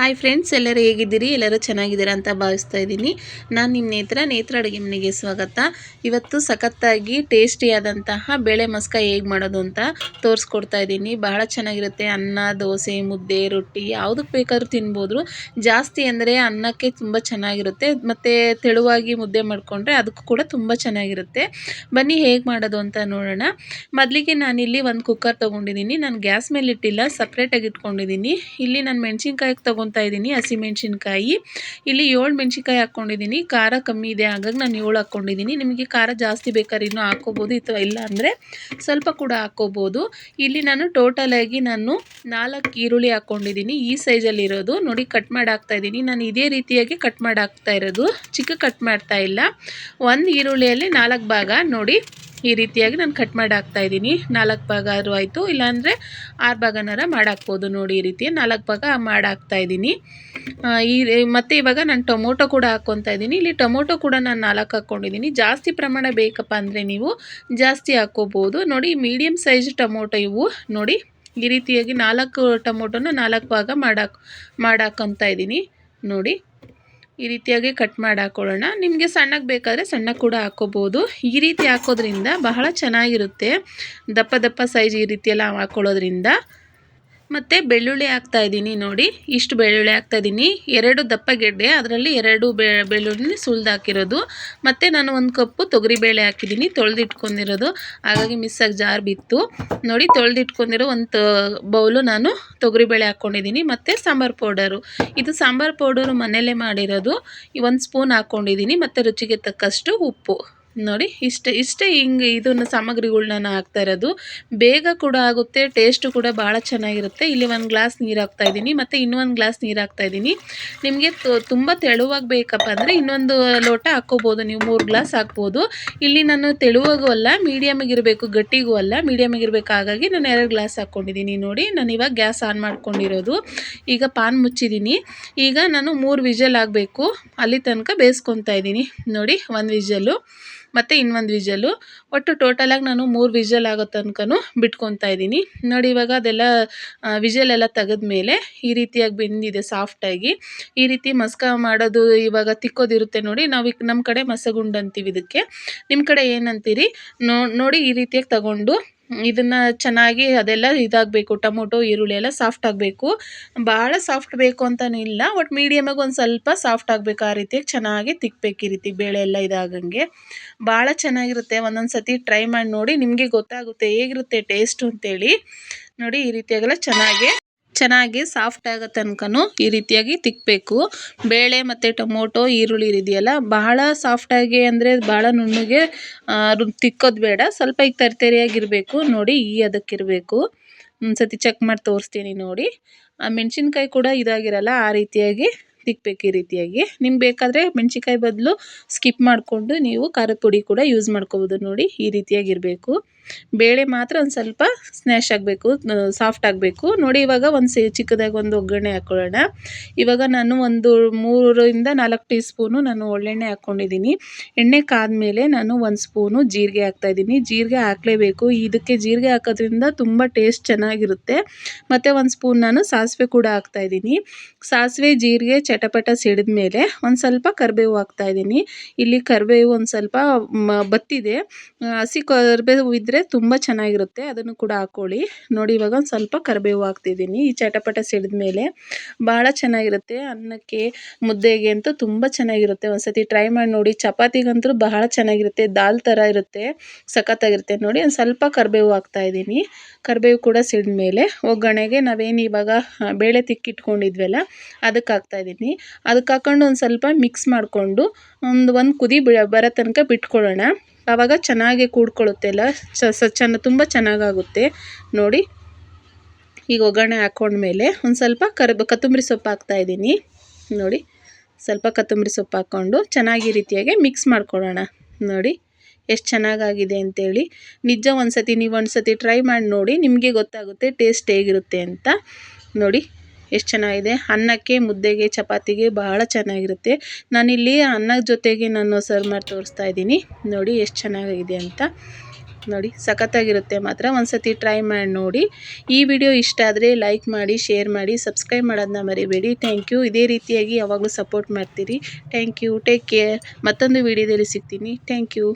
Hi friends ಎಲ್ಲರೂ ಹೇಗಿದ್ದೀರಿ? ಎಲ್ಲರೂ ಚೆನ್ನಾಗಿದ್ದೀರಾ ಅಂತ ಭಾವಿಸ್ತಾ ಇದ್ದೀನಿ. ನಾನು ನಿಮ್ಮ ನೇತ್ರ ನೇತ್ರ ಅಡುಗೆ ಮನೆಗೆ ಸ್ವಾಗತ. ಇವತ್ತು ಸಖತ್ತಾಗಿ ಟೇಸ್ಟಿಯಾದಂತಹ ಬೇಳೆ ಮಸ್ಕ ಹೇಗೆ ಮಾಡೋದು ಅಂತ ತೋರಿಸ್ಕೊಡ್ತಾ ಇದ್ದೀನಿ. ಬಹಳ ಚೆನ್ನಾಗಿರುತ್ತೆ. ಅನ್ನ, ದೋಸೆ, ಮುದ್ದೆ, ರೊಟ್ಟಿ ಯಾವುದಕ್ಕೆ ಬೇಕಾದ್ರೂ ತಿನ್ಬೋದು. ಜಾಸ್ತಿ ಅಂದರೆ ಅನ್ನಕ್ಕೆ ತುಂಬ ಚೆನ್ನಾಗಿರುತ್ತೆ. ಮತ್ತು ತೆಳುವಾಗಿ ಮುದ್ದೆ ಮಾಡಿಕೊಂಡ್ರೆ ಅದಕ್ಕೂ ಕೂಡ ತುಂಬ ಚೆನ್ನಾಗಿರುತ್ತೆ. ಬನ್ನಿ ಹೇಗೆ ಮಾಡೋದು ಅಂತ ನೋಡೋಣ. ಮೊದಲಿಗೆ ನಾನಿಲ್ಲಿ ಒಂದು ಕುಕ್ಕರ್ ತೊಗೊಂಡಿದ್ದೀನಿ. ನಾನು ಗ್ಯಾಸ್ ಮೇಲೆ ಇಟ್ಟಿಲ್ಲ. ಸಪ್ರೇಟಾಗಿ ಇಟ್ಕೊಂಡಿದ್ದೀನಿ. ಇಲ್ಲಿ ನಾನು ಮೆಣಸಿನ್ಕಾಯಿ ತೊಗೊಂತ ಇದ್ದೀನಿ ಹಸಿಮೆಣ್ಸಿನ್ಕಾಯಿ ಇಲ್ಲಿ ಏಳು ಮೆಣಸಿನ್ಕಾಯಿ ಹಾಕ್ಕೊಂಡಿದ್ದೀನಿ, ಖಾರ ಕಮ್ಮಿ ಇದೆ, ಹಾಗಾಗಿ ನಾನು ಏಳು ಹಾಕ್ಕೊಂಡಿದ್ದೀನಿ. ನಿಮಗೆ ಖಾರ ಜಾಸ್ತಿ ಬೇಕಾದ್ರೆ ಇನ್ನೂ ಹಾಕ್ಕೋಬೋದು ಅಥವಾ ಇಲ್ಲ ಅಂದರೆ ಸ್ವಲ್ಪ ಕೂಡ ಹಾಕ್ಕೋಬೋದು. ಇಲ್ಲಿ ನಾನು ಟೋಟಲಾಗಿ ನಾನು ನಾಲ್ಕು ಈರುಳ್ಳಿ ಹಾಕ್ಕೊಂಡಿದ್ದೀನಿ, ಈ ಸೈಜಲ್ಲಿರೋದು ನೋಡಿ ಕಟ್ ಮಾಡಿ ಹಾಕ್ತಾ ಇದ್ದೀನಿ. ನಾನು ಇದೇ ರೀತಿಯಾಗಿ ಕಟ್ ಮಾಡಿ ಹಾಕ್ತಾ ಇರೋದು, ಚಿಕ್ಕ ಕಟ್ ಮಾಡ್ತಾ ಇಲ್ಲ. ಒಂದು ಈರುಳ್ಳಿಯಲ್ಲಿ ನಾಲ್ಕು ಭಾಗ, ನೋಡಿ. ಈ ರೀತಿಯಾಗಿ ನಾನು ಕಟ್ ಮಾಡಿ ಹಾಕ್ತಾ ಇದ್ದೀನಿ. ನಾಲ್ಕು ಭಾಗ ಆದರೂ ಆಯಿತು. ಇಲ್ಲಾಂದರೆ ಆರು ಭಾಗನಾರ ಮಾಡಾಕ್ಬೋದು ನೋಡಿ ಈ ರೀತಿ. ನಾಲ್ಕು ಭಾಗ ಮಾಡಾಕ್ತಾ ಇದ್ದೀನಿ. ಈ ಮತ್ತು ಇವಾಗ ನಾನು ಟೊಮೊಟೊ ಕೂಡ ಹಾಕ್ಕೊತಾ ಇದ್ದೀನಿ. ಇಲ್ಲಿ ಟೊಮೊಟೊ ಕೂಡ ನಾನು ನಾಲ್ಕು ಹಾಕ್ಕೊಂಡಿದ್ದೀನಿ ಜಾಸ್ತಿ ಪ್ರಮಾಣ ಬೇಕಪ್ಪ ಅಂದರೆ ನೀವು ಜಾಸ್ತಿ ಹಾಕ್ಕೋಬೋದು ನೋಡಿ ಮೀಡಿಯಮ್ ಸೈಜ್ ಟೊಮೊಟೊ ಇವು. ನೋಡಿ ಈ ರೀತಿಯಾಗಿ ನಾಲ್ಕು ಟೊಮೊಟೊನ ನಾಲ್ಕು ಭಾಗ ಮಾಡಾಕ್, ಮಾಡಾಕೊತಾ ಇದ್ದೀನಿ. ನೋಡಿ. ಈ ರೀತಿಯಾಗಿ ಕಟ್ ಮಾಡಿ ಹಾಕೊಳ್ಳೋಣ. ನಿಮಗೆ ಸಣ್ಣಗೆ ಬೇಕಾದರೆ ಸಣ್ಣ ಕೂಡ ಹಾಕ್ಕೋಬೋದು ಈ ರೀತಿ ಹಾಕೋದ್ರಿಂದ ಬಹಳ ಚೆನ್ನಾಗಿರುತ್ತೆ. ದಪ್ಪ ದಪ್ಪ ಸೈಜ್ ಈ ರೀತಿಯೆಲ್ಲ ಹಾಕ್ಕೊಳ್ಳೋದ್ರಿಂದ ಮತ್ತು ಬೆಳ್ಳುಳ್ಳಿ ಹಾಕ್ತಾ ಇದ್ದೀನಿ ನೋಡಿ. ಇಷ್ಟು ಬೆಳ್ಳುಳ್ಳಿ ಹಾಕ್ತಾ ಇದ್ದೀನಿ. ಎರಡು ದಪ್ಪಗೆಡ್ಡೆ ಅದರಲ್ಲಿ ಎರಡು ಬೆಳ್ಳುಳ್ಳಿ ಸುಲ್ದು ಹಾಕಿರೋದು. ಮತ್ತು ನಾನು ಒಂದು ಕಪ್ಪು ತೊಗರಿಬೇಳೆ ಹಾಕಿದ್ದೀನಿ, ತೊಳೆದಿಟ್ಕೊಂಡಿರೋದು. ಹಾಗಾಗಿ ಮಿಸ್ಸಾಗಿ ಜಾರ್ ಬಿತ್ತು. ನೋಡಿ, ತೊಳೆದಿಟ್ಕೊಂಡಿರೋ ಒಂದು ಬೌಲು ನಾನು ತೊಗರಿಬೇಳೆ ಹಾಕ್ಕೊಂಡಿದ್ದೀನಿ ಮತ್ತು ಸಾಂಬಾರು ಪೌಡರು. ಇದು ಸಾಂಬಾರು ಪೌಡರು ಮನೆಯಲ್ಲೇ ಮಾಡಿರೋದು. ಒಂದು ಸ್ಪೂನ್ ಹಾಕ್ಕೊಂಡಿದ್ದೀನಿ ಮತ್ತು ರುಚಿಗೆ ತಕ್ಕಷ್ಟು ಉಪ್ಪು. ನೋಡಿ, ಇಷ್ಟೇ ಇಷ್ಟೇ ಹಿಂಗೆ ಇದನ್ನು ಸಾಮಗ್ರಿಗಳ್ನ ಹಾಕ್ತಾ ಇರೋದು. ಬೇಗ ಕೂಡ ಆಗುತ್ತೆ ಟೇಸ್ಟು ಕೂಡ ಭಾಳ ಚೆನ್ನಾಗಿರುತ್ತೆ. ಇಲ್ಲಿ ಒಂದು ಗ್ಲಾಸ್ ನೀರು ಹಾಕ್ತಾ ಇದ್ದೀನಿ, ಮತ್ತು ಇನ್ನೊಂದು ಗ್ಲಾಸ್ ನೀರು ಹಾಕ್ತಾ ಇದ್ದೀನಿ. ನಿಮಗೆ ತುಂಬ ತೆಳುವಾಗಿ ಬೇಕಪ್ಪ ಅಂದರೆ ಇನ್ನೊಂದು ಲೋಟ ಹಾಕ್ಕೋಬೋದು. ನೀವು ಮೂರು ಗ್ಲಾಸ್ ಹಾಕ್ಬೋದು. ಇಲ್ಲಿ ನಾನು ತೆಳುವಾಗೂ ಅಲ್ಲ ಮೀಡಿಯಮಿಗಿರಬೇಕು ಗಟ್ಟಿಗೂ ಅಲ್ಲ. ಮೀಡಿಯಮಿಗಿರಬೇಕು ಹಾಗಾಗಿ ನಾನು ಎರಡು ಗ್ಲಾಸ್ ಹಾಕ್ಕೊಂಡಿದ್ದೀನಿ ನೋಡಿ. ನಾನು ಇವಾಗ ಗ್ಯಾಸ್ ಆನ್ ಮಾಡ್ಕೊಂಡಿರೋದು. ಈಗ ಪಾನ್ ಮುಚ್ಚಿದ್ದೀನಿ. ಈಗ ನಾನು ಮೂರು ವಿಜಲ್ ಆಗಬೇಕು. ಅಲ್ಲಿ ತನಕ ಬೇಯಿಸ್ಕೊತಾ ಇದ್ದೀನಿ. ನೋಡಿ, ಒಂದು ವಿಜಲ್ಲು. ಮತ್ತು ಇನ್ನೊಂದು ವಿಜಲು ಒಟ್ಟು ಟೋಟಲಾಗಿ ನಾನು ಮೂರು ವಿಜಲ್ ಆಗೋ ತನಕನೂ ಬಿಟ್ಕೊತಾ ಇದ್ದೀನಿ. ನೋಡಿ, ಇವಾಗ ಅದೆಲ್ಲ ವಿಜಲೆಲ್ಲ ತೆಗೆದ್ಮೇಲೆ ಈ ರೀತಿಯಾಗಿ ಬೆಂದಿದೆ ಸಾಫ್ಟಾಗಿ ಈ ರೀತಿ ಮಸ್ಕ ಮಾಡೋದು ಇವಾಗ ತಿಕ್ಕೋದಿರುತ್ತೆ ನೋಡಿ. ನಾವು ನಮ್ಮ ಕಡೆ ಮಸಗುಂಡು ಅಂತೀವಿ ಇದಕ್ಕೆ. ನಿಮ್ಮ ಕಡೆ ಏನಂತೀರಿ? ನೋಡಿ ಈ ರೀತಿಯಾಗಿ ತಗೊಂಡು ಇದನ್ನು ಚೆನ್ನಾಗಿ ಅದೆಲ್ಲ ಇದಾಗಬೇಕು, ಟೊಮೊಟೊ, ಈರುಳ್ಳಿ ಎಲ್ಲ ಸಾಫ್ಟ್ ಆಗಬೇಕು. ಭಾಳ ಸಾಫ್ಟ್ ಬೇಕು ಅಂತಲೂ ಇಲ್ಲ ಒಟ್ಟು ಮೀಡಿಯಮಾಗಿ ಒಂದು ಸ್ವಲ್ಪ ಸಾಫ್ಟ್ ಆಗಬೇಕು ಆ ರೀತಿಯಾಗಿ ಚೆನ್ನಾಗಿ ತಿಕ್ಕಬೇಕು ಈ ರೀತಿ ಬೇಳೆ ಎಲ್ಲ ಇದಾಗಂಗೆ. ಭಾಳ ಚೆನ್ನಾಗಿರುತ್ತೆ ಒಂದೊಂದು ಸತಿ ಟ್ರೈ ಮಾಡಿ ನೋಡಿ ನಿಮಗೆ ಗೊತ್ತಾಗುತ್ತೆ ಹೇಗಿರುತ್ತೆ ಟೇಸ್ಟು ಅಂತೇಳಿ. ನೋಡಿ ಈ ರೀತಿಯಾಗೆಲ್ಲ ಚೆನ್ನಾಗಿ ಚೆನ್ನಾಗಿ ಸಾಫ್ಟ್ ಆಗೋ ತನಕನೂ ಈ ರೀತಿಯಾಗಿ ತಿಕ್ಕಬೇಕು ಬೇಳೆ ಮತ್ತು ಟೊಮೊಟೊ, ಈರುಳ್ಳಿ ಇದೆಯಲ್ಲ ಬಹಳ ಸಾಫ್ಟಾಗಿ ಅಂದರೆ ಬಹಳ ನುಣ್ಣಗೆ ತಿಕ್ಕೋದು ಬೇಡ. ಸ್ವಲ್ಪ ಈಗ ತರ್ತರಿಯಾಗಿರಬೇಕು ನೋಡಿ, ಈ ಅದಕ್ಕಿರಬೇಕು ಒಂದು ಸತಿ ಚೆಕ್ ಮಾಡಿ ತೋರಿಸ್ತೀನಿ ನೋಡಿ. ಆ, ಮೆಣಸಿನ್ಕಾಯಿ ಕೂಡ ಇದಾಗಿರಲ್ಲ, ಆ ರೀತಿಯಾಗಿ ತಿಕ್ಕಬೇಕು ಈ ರೀತಿಯಾಗಿ. ನಿಮ್ಗೆ ಬೇಕಾದರೆ ಮೆಣಸಿನ್ಕಾಯಿ ಬದಲು ಸ್ಕಿಪ್ ಮಾಡಿಕೊಂಡು ನೀವು ಖಾರದ ಪುಡಿ ಕೂಡ ಯೂಸ್ ಮಾಡ್ಕೋಬೋದು ನೋಡಿ, ಈ ರೀತಿಯಾಗಿರಬೇಕು. ಬೇಳೆ ಮಾತ್ರ ಒಂದು ಸ್ವಲ್ಪ ಸ್ನ್ಯಾಶ್ ಆಗಬೇಕು ಸಾಫ್ಟ್ ಆಗಬೇಕು. ನೋಡಿ, ಇವಾಗ ಒಂದು ಸೇ, ಚಿಕ್ಕದಾಗಿ ಒಂದು ಒಗ್ಗರಣೆ ಹಾಕ್ಕೊಳ್ಳೋಣ ಇವಾಗ ನಾನು ಒಂದು ಮೂರರಿಂದ ನಾಲ್ಕು ಟೀ ಸ್ಪೂನು ನಾನು ಒಳ್ಳೆಣ್ಣೆ ಹಾಕ್ಕೊಂಡಿದ್ದೀನಿ ಎಣ್ಣೆ ಕಾದ್ಮೇಲೆ ನಾನು ಒಂದು ಸ್ಪೂನು ಜೀರಿಗೆ ಹಾಕ್ತಾಯಿದ್ದೀನಿ ಜೀರಿಗೆ ಹಾಕಲೇಬೇಕು. ಇದಕ್ಕೆ ಜೀರಿಗೆ ಹಾಕೋದ್ರಿಂದ ತುಂಬ ಟೇಸ್ಟ್ ಚೆನ್ನಾಗಿರುತ್ತೆ. ಮತ್ತು ಒಂದು ಸ್ಪೂನ್ ನಾನು ಸಾಸಿವೆ ಕೂಡ ಹಾಕ್ತಾಯಿದ್ದೀನಿ ಸಾಸಿವೆ, ಜೀರಿಗೆ ಚಟಪಟ ಸಿಡಿದ ಮೇಲೆ ಒಂದು ಸ್ವಲ್ಪ ಕರಿಬೇವು ಹಾಕ್ತಾಯಿದ್ದೀನಿ ಇಲ್ಲಿ ಕರಿಬೇವು ಒಂದು ಸ್ವಲ್ಪ ಬತ್ತಿದೆ. ಹಸಿ ಕರಿಬೇವು ಇದ್ದರೆ ತುಂಬ ಚೆನ್ನಾಗಿರುತ್ತೆ. ಅದನ್ನು ಕೂಡ ಹಾಕ್ಕೊಳ್ಳಿ ನೋಡಿ, ಇವಾಗ ಒಂದು ಸ್ವಲ್ಪ ಕರಿಬೇವು ಹಾಕ್ತಿದ್ದೀನಿ. ಈ ಚಟಪಟ ಸಿಡಿದ ಮೇಲೆ ಭಾಳ ಚೆನ್ನಾಗಿರುತ್ತೆ. ಅನ್ನಕ್ಕೆ, ಮುದ್ದೆಗೆ ಅಂತೂ ತುಂಬ ಚೆನ್ನಾಗಿರುತ್ತೆ. ಒಂದ್ಸತಿ ಟ್ರೈ ಮಾಡಿ ನೋಡಿ. ಚಪಾತಿಗಂತೂ ಬಹಳ ಚೆನ್ನಾಗಿರುತ್ತೆ. ದಾಲ್ ಥರ ಇರುತ್ತೆ. ಸಖತ್ತಾಗಿರುತ್ತೆ. ನೋಡಿ, ಒಂದು ಸ್ವಲ್ಪ ಕರಿಬೇವು ಹಾಕ್ತಾಯಿದ್ದೀನಿ ಕರಿಬೇವು ಕೂಡ ಸಿಡಿದ ಮೇಲೆ. ಒಗ್ಗರಣೆಗೆ ನಾವೇನು ಇವಾಗ ಬೇಳೆ ತಿಕ್ಕಿಟ್ಕೊಂಡಿದ್ವಲ್ಲ ಅದಕ್ಕೆ ಹಾಕ್ತಾಯಿದ್ದೀನಿ ಅದಕ್ಕೆ ಹಾಕೊಂಡು ಒಂದು ಸ್ವಲ್ಪ ಮಿಕ್ಸ್ ಮಾಡಿಕೊಂಡು ಒಂದು ಒಂದು ಕುದಿ ಬರೋ ತನಕ ಬಿಟ್ಕೊಳ್ಳೋಣ. ಆವಾಗ ಚೆನ್ನಾಗಿ ಕೂಡ್ಕೊಳ್ಳುತ್ತೆ ಎಲ್ಲ ಚೆನ್ನ, ತುಂಬ ಚೆನ್ನಾಗಾಗುತ್ತೆ. ನೋಡಿ. ಈಗ ಒಗ್ಗರಣೆ ಹಾಕೊಂಡ್ಮೇಲೆ ಒಂದು ಸ್ವಲ್ಪ ಕರಿಬ, ಕೊತ್ತಂಬರಿ ಸೊಪ್ಪು ಹಾಕ್ತಾಯಿದ್ದೀನಿ ನೋಡಿ. ಸ್ವಲ್ಪ ಕೊತ್ತಂಬರಿ ಸೊಪ್ಪು ಹಾಕ್ಕೊಂಡು ಚೆನ್ನಾಗಿ ರೀತಿಯಾಗಿ ಮಿಕ್ಸ್ ಮಾಡ್ಕೊಳ್ಳೋಣ. ನೋಡಿ. ಎಷ್ಟು ಚೆನ್ನಾಗಾಗಿದೆ ಅಂತೇಳಿ. ನಿಜ ಒಂದು ಸತಿ ನೀವು ಒಂದು ಸತಿ ಟ್ರೈ ಮಾಡಿ ನೋಡಿ, ನಿಮಗೆ ಗೊತ್ತಾಗುತ್ತೆ ಟೇಸ್ಟ್ ಹೇಗಿರುತ್ತೆ ಅಂತ. ನೋಡಿ. ಎಷ್ಟು ಚೆನ್ನಾಗಿದೆ? ಅನ್ನಕ್ಕೆ, ಮುದ್ದೆಗೆ, ಚಪಾತಿಗೆ ಬಹಳ ಚೆನ್ನಾಗಿರುತ್ತೆ. ನಾನಿಲ್ಲಿ ಅನ್ನದ ಜೊತೆಗೆ ನಾನು ಸರ್ವ್ ಮಾಡಿ ತೋರಿಸ್ತಾ ಇದ್ದೀನಿ. ನೋಡಿ ಎಷ್ಟು ಚೆನ್ನಾಗಿದೆ ಅಂತ. ನೋಡಿ, ಸಖತ್ತಾಗಿರುತ್ತೆ ಮಾತ್ರ. ಒಂದ್ಸತಿ ಟ್ರೈ ಮಾಡಿ ನೋಡಿ. ಈ ವಿಡಿಯೋ ಇಷ್ಟ ಆದರೆ ಲೈಕ್ ಮಾಡಿ ಶೇರ್ ಮಾಡಿ ಸಬ್ಸ್ಕ್ರೈಬ್ ಮಾಡೋದನ್ನ ಮರಿಬೇಡಿ. ಥ್ಯಾಂಕ್ ಯು ಇದೇ ರೀತಿಯಾಗಿ ಯಾವಾಗಲೂ ಸಪೋರ್ಟ್ ಮಾಡ್ತೀರಿ. ಥ್ಯಾಂಕ್ ಯು ಟೇಕ್ ಕೇರ್ ಮತ್ತೊಂದು ವಿಡಿಯೋದಲ್ಲಿ ಸಿಗ್ತೀನಿ. Thank you